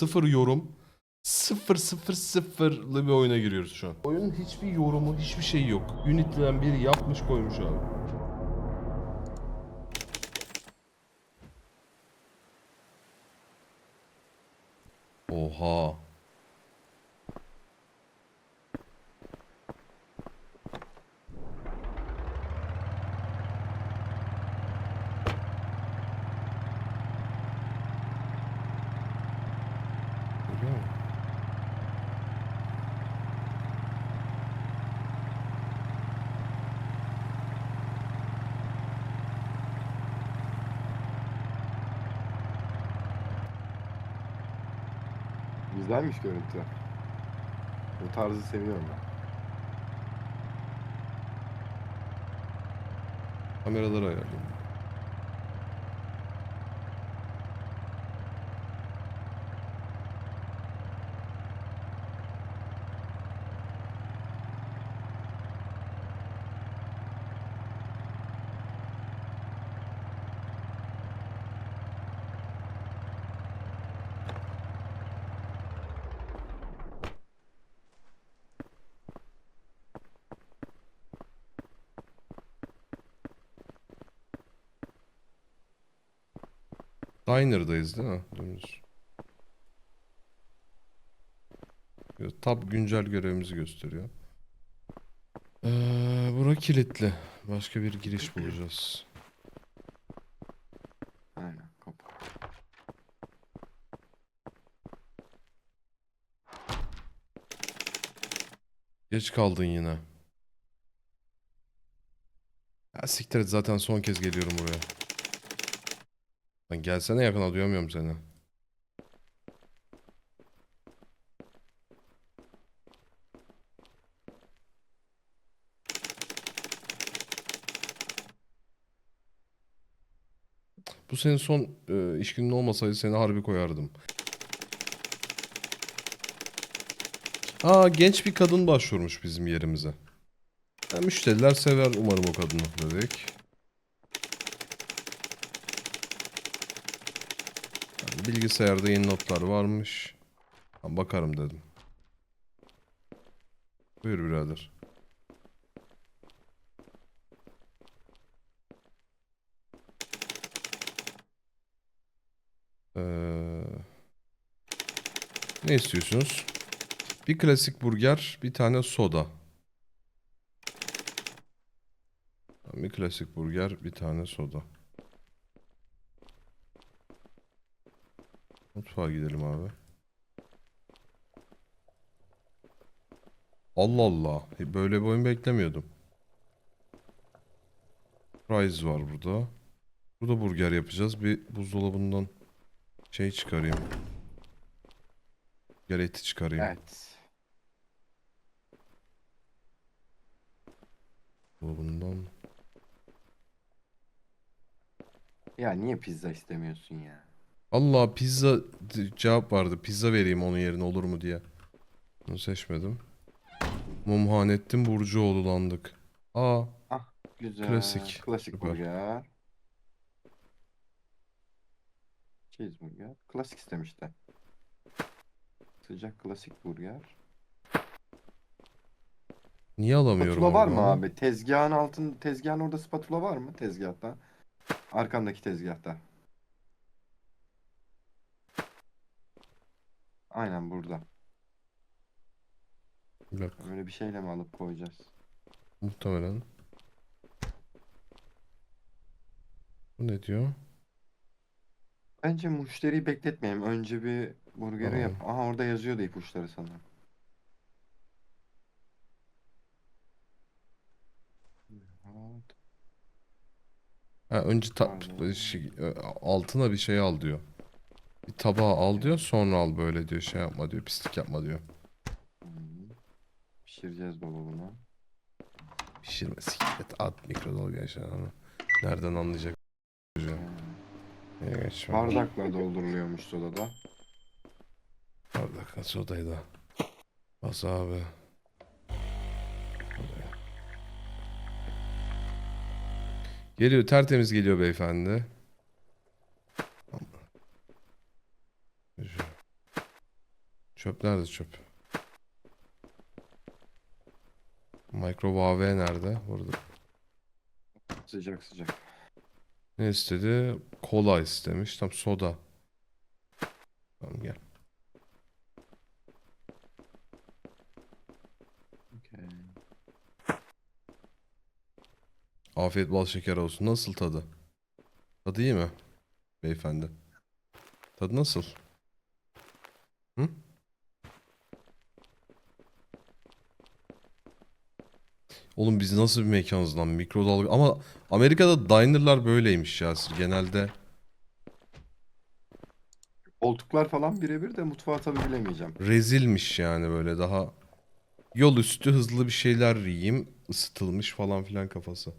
sıfır yorum. Sıfır sıfır sıfırlı bir oyuna giriyoruz şu an. Oyunun hiçbir yorumu, hiçbir şeyi yok. Unity'den biri yapmış koymuş abi. Oha. Güzelmiş görüntü. Bu tarzı seviyorum ben. Kameraları ayarlayayım. Diner'dayız değil mi? Dümdüz. Tab güncel görevimizi gösteriyor. Ee, bura kilitli. Başka bir giriş bulacağız. Aynen kapı. Geç kaldın yine. Ya siktir et zaten son kez geliyorum buraya. Lan gelsene yakına duyamıyorum seni. Bu senin son e, iş günün olmasaydı seni harbi koyardım. Aa genç bir kadın başvurmuş bizim yerimize. Ya, müşteriler sever umarım o kadını dedik. Bilgisayarda yeni notlar varmış. Ha, bakarım dedim. Buyur birader. Ee, ne istiyorsunuz? Bir klasik burger, bir tane soda. Bir klasik burger, bir tane soda. Mutfağa gidelim abi. Allah Allah. e, Böyle bir oyun beklemiyordum. Fries var burada. Burada burger yapacağız. Bir buzdolabından şey çıkarayım. Burger eti çıkarayım. Evet. Buzdolabından. Ya niye pizza istemiyorsun ya? Allah pizza cevap vardı. Pizza vereyim onun yerine olur mu diye. Bunu seçmedim. Mumhanettin Burcuoğlu'landık. Aa Güzel. Klasik. Klasik Süper. burger. Cheeseburger. Klasik istemişti. Sıcak klasik burger. niye alamıyorum Spatula var mı abi? Tezgahın altın, tezgahın orada spatula var mı? Tezgahta. Arkandaki tezgahta. Aynen burada. Yok Öyle bir şeyle mi alıp koyacağız? muhtemelen. Bu ne diyor? Bence müşteriyi bekletmeyelim. Önce bir burgeri yap. Tamam. Aha orada yazıyordu ipuçları sanırım. Ha önce ta- Pardon. şey, e, altına bir şey al diyor. Bir tabağı al diyor sonra al böyle diyor şey yapma diyor pislik yapma diyor. Hı. Pişireceğiz baba bunu. Pişirme siklet at mikrodalga yaşa ama. Nereden anlayacak? çocuğu? Neye geçme. Bardakla dolduruluyormuş sodada. Bardak sodayı da. Bas abi. Odaya. Geliyor tertemiz geliyor beyefendi. Çöp nerede çöp? Microwave nerede? Burada. Sıcak sıcak. Ne istedi? Kola istemiş. Tam soda. Tamam gel. Okey. Afiyet bal şeker olsun. Nasıl tadı? Tadı iyi mi? Beyefendi. Tadı nasıl? Hı? Oğlum biz nasıl bir mekanız lan? Mikrodalga... Ama Amerika'da dinerlar böyleymiş ya. Genelde Koltuklar falan birebir de mutfağı tabii bilemeyeceğim. rezilmiş yani böyle daha yol üstü hızlı bir şeyler yiyeyim ısıtılmış falan filan kafası.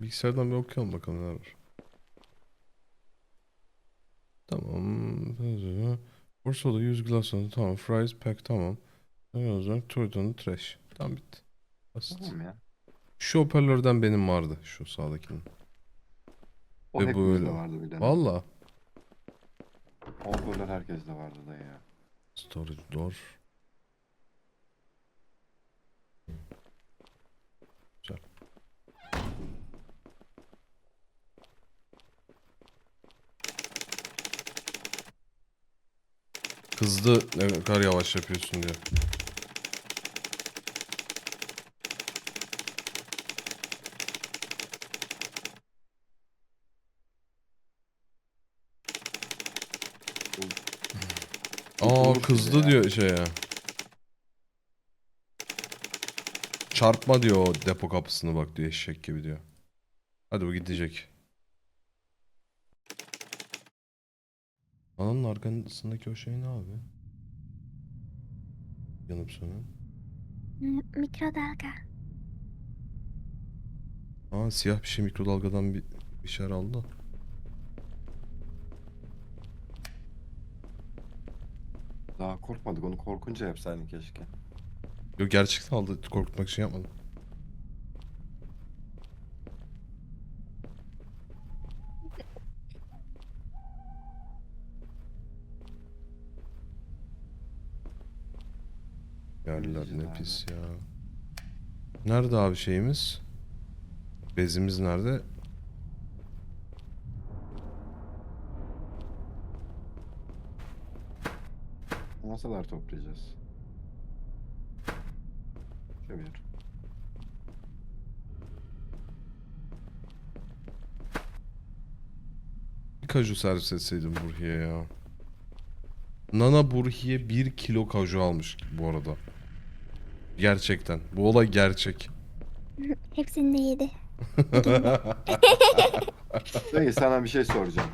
Bilgisayardan bir okuyalım bakalım neler var. Tamam. Bursa'da 100 glass. Tamam. Fries pack tamam. O zaman Turton'u trash. Tamam bitti. Basit. Tamam ya. Şu hoparlörden benim vardı. Şu sağdakinin. O Ve böyle- vardı bir dönem. Valla. O hoparlör herkeste vardı da ya. Storage door. Güzel. Kızdı ne kadar yavaş yapıyorsun diyor. Aa Kurtulmuş kızdı bize ya. diyor. Çarpma diyor o depo kapısını bak diyor eşek gibi diyor. Hadi bu gidecek. Ananın arkasındaki o şey ne abi? Yanıp sönen. Mikrodalga. Aa siyah bir şey mikrodalgadan bir, bir şeyler aldı. Daha korkmadık onu korkunca yapsaydın keşke. Yok gerçekten aldı korkutmak için yapmadım. Pis ya. Nerede abi şeyimiz? Bezimiz nerede? Masalar toplayacağız. Bir kaju servis etseydim Burhi'ye ya. Nana Burhi'ye 1 kilo kaju almış bu arada. Gerçekten. Bu olay gerçek. Hepsini de yedi. Dayı sana bir şey soracağım.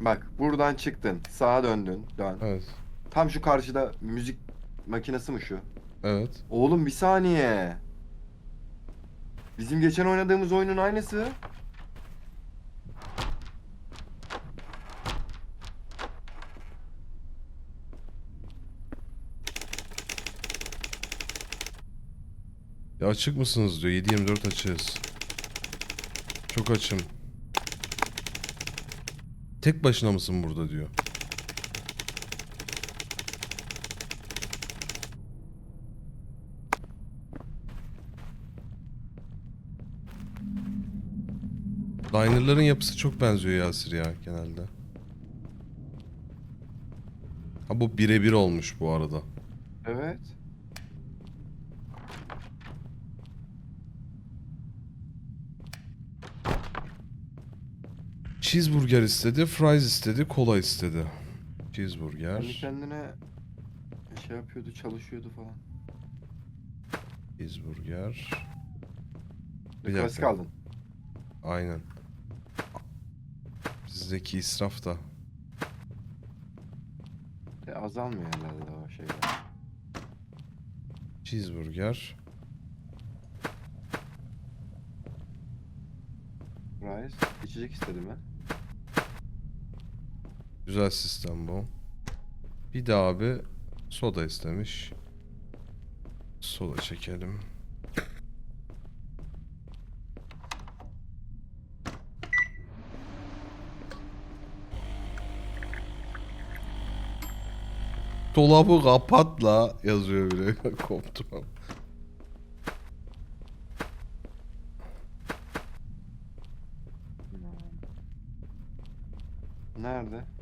Bak buradan çıktın. Sağa döndün. Dön. Evet. Tam şu karşıda müzik makinesi mi şu? Evet. Oğlum bir saniye. Bizim geçen oynadığımız oyunun aynısı. Açık mısınız diyor. 7-24 açığız. Çok açım. Tek başına mısın burada diyor. Diner'ların yapısı çok benziyor Yasir ya genelde. Ha bu birebir olmuş bu arada. Evet. Cheeseburger istedi, fries istedi, kola istedi. Kendi Cheeseburger, kendine şey yapıyordu, çalışıyordu falan. cheeseburger. Bir Klasik dakika. aldın. Aynen. Bizdeki israf da. E, azalmıyor herhalde o şeyler. Cheeseburger. Rice. içecek istedim ben. Güzel sistem bu. Bir de abi soda istemiş. Soda çekelim. Dolabı kapatla yazıyor bile. Koptum ama. Nerede?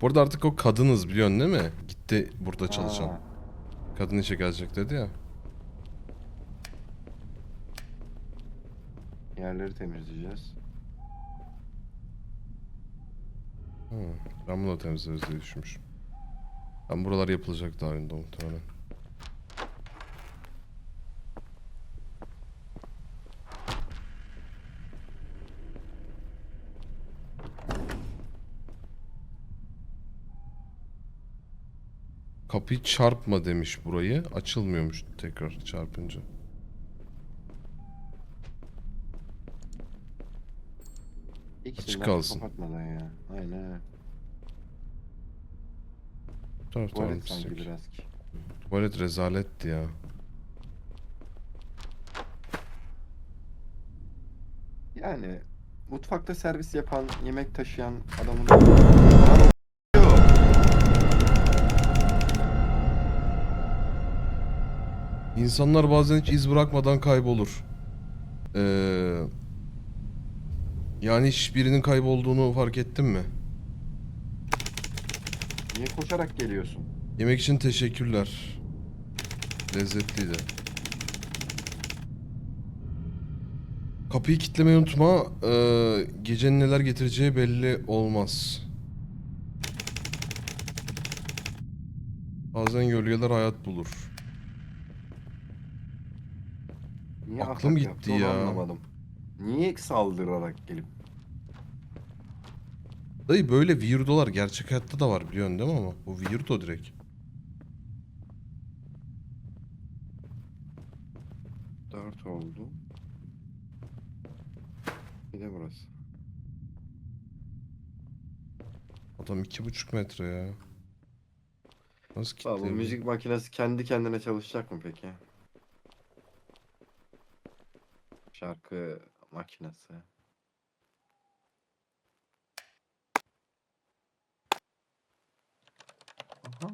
Bu arada artık o kadınız biliyorsun değil mi? Gitti burada çalışan. Aa, Kadın işe gelecek dedi ya. yerleri temizleyeceğiz. Hı, ben bunu da temizleriz diye düşünmüşüm. Ben buralar yapılacak daha önde muhtemelen. Kapıyı çarpma demiş burayı. Açılmıyormuş tekrar çarpınca. İkisini de kalsın. Kapatmadan ya. Aynen. Bu taraftan Tuvalet sanki gitsek. biraz ki. Tuvalet rezaletti ya. Yani mutfakta servis yapan, yemek taşıyan adamın İnsanlar bazen hiç iz bırakmadan kaybolur. Ee, yani hiç birinin kaybolduğunu fark ettin mi? Niye koşarak geliyorsun? Yemek için teşekkürler. Lezzetliydi. Kapıyı kilitlemeyi unutma. Ee, gecenin neler getireceği belli olmaz. Bazen gölgeler hayat bulur. Niye Aklım atak gitti yaptı onu ya. anlamadım. Niye saldırarak gelip Dayı böyle weirdolar gerçek hayatta da var biliyorsun değil mi ama? Bu weirdo direkt. Dört oldu. Bir de burası. Adam iki buçuk metre ya. Nasıl Aa, bu müzik makinesi kendi kendine çalışacak mı peki? Şarkı makinesi. Aha.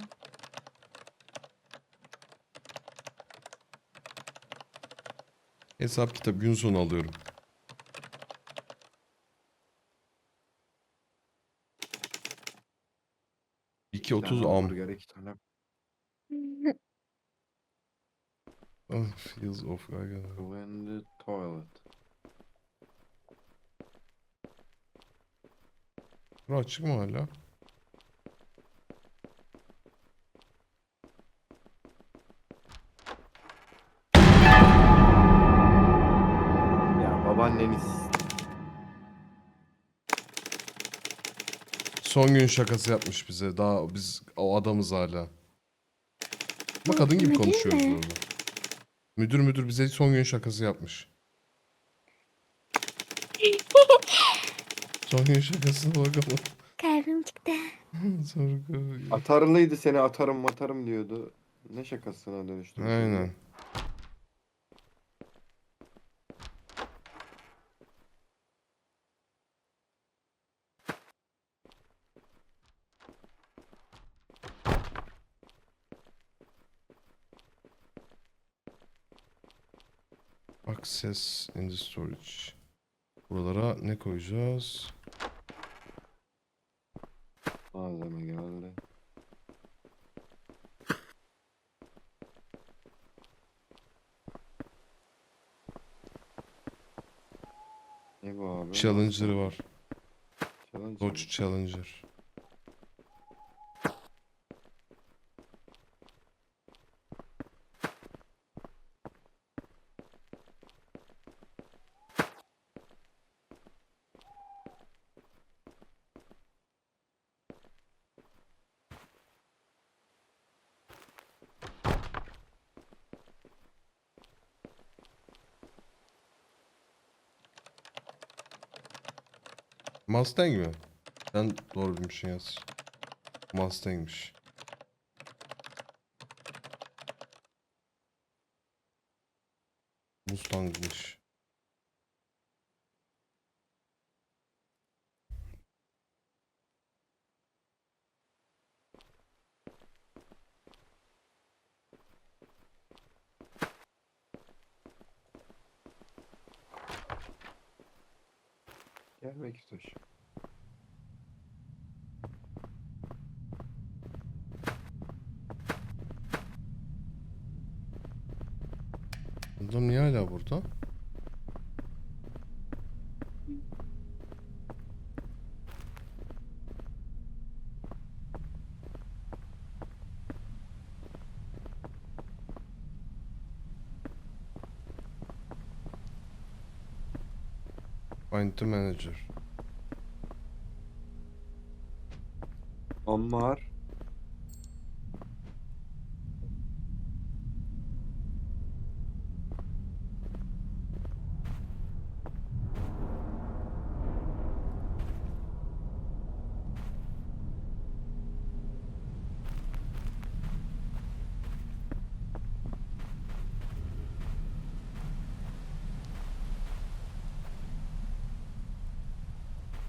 Hesap kitap gün sonu alıyorum. 2.30 tane am. hamburger, Ah, feels of. Aga. Go in the toilet. Bura açık mı hala? Ya babaanneniz Son gün şakası yapmış bize. Daha biz o adamız hala. Ama kadın gibi konuşuyoruz orada. Müdür müdür bize son gün şakası yapmış. son gün şakasına bakalım. Kalbim çıktı. Sorgu. atarlıydı seni atarım matarım diyordu. Ne şakasına dönüştü? Aynen. Access in the storage. Buralara ne koyacağız? Malzeme geldi. Ne bu abi? Challenger'ı var. Challenger. Dodge Challenger. Mustang mi? Sen doğru bilmişsin yaz. Mustang'miş. Mustang'mış. Adam niye hala burada? Find the manager. Ammar.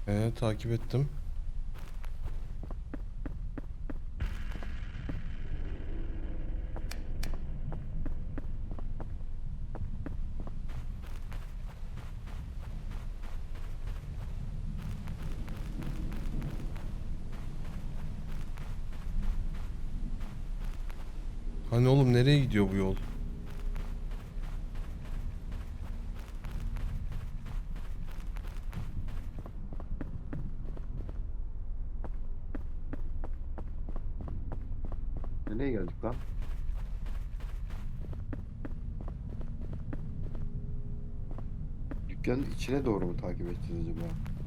Ee, takip ettim. Hani oğlum nereye gidiyor bu yol? Nereye geldik lan? Dükkanın içine doğru mu takip edeceğiz acaba?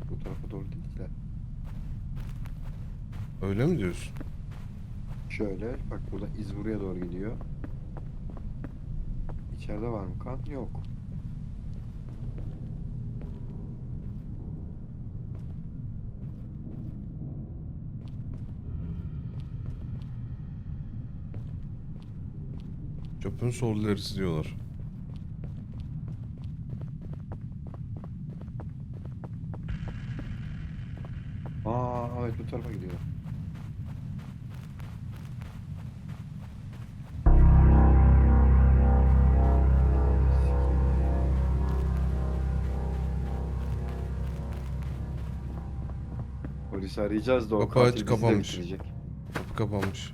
Bu tarafa doğru değil de. Öyle mi diyorsun? Şöyle bak burada iz buraya doğru gidiyor. İçeride var mı kan? Yok. Çöpün solları diyorlar. Aa evet bu tarafa gidiyor. Polisi arayacağız da o Kapı aç, katil bizi de kapanmış. bitirecek. Kapı kapanmış.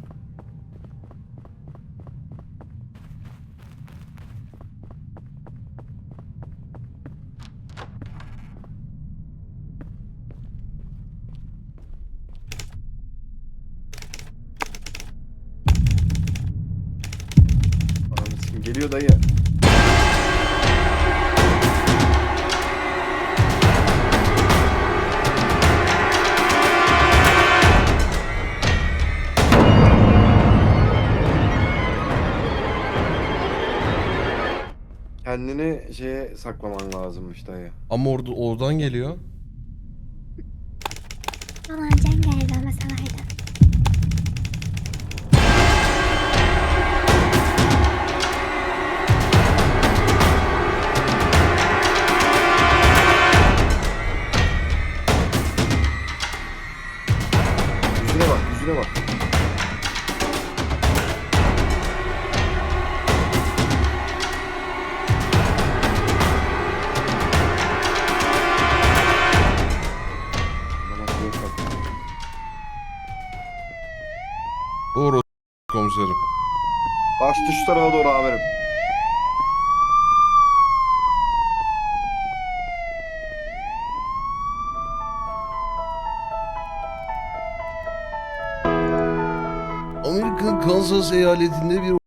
Geliyor dayı. Kendini şeye saklaman lazımmış dayı. Ama orada oradan geliyor. Dolancan Doğru komiserim. Açtı şu tarafa doğru amirim. Amerika'nın Kansas eyaletinde bir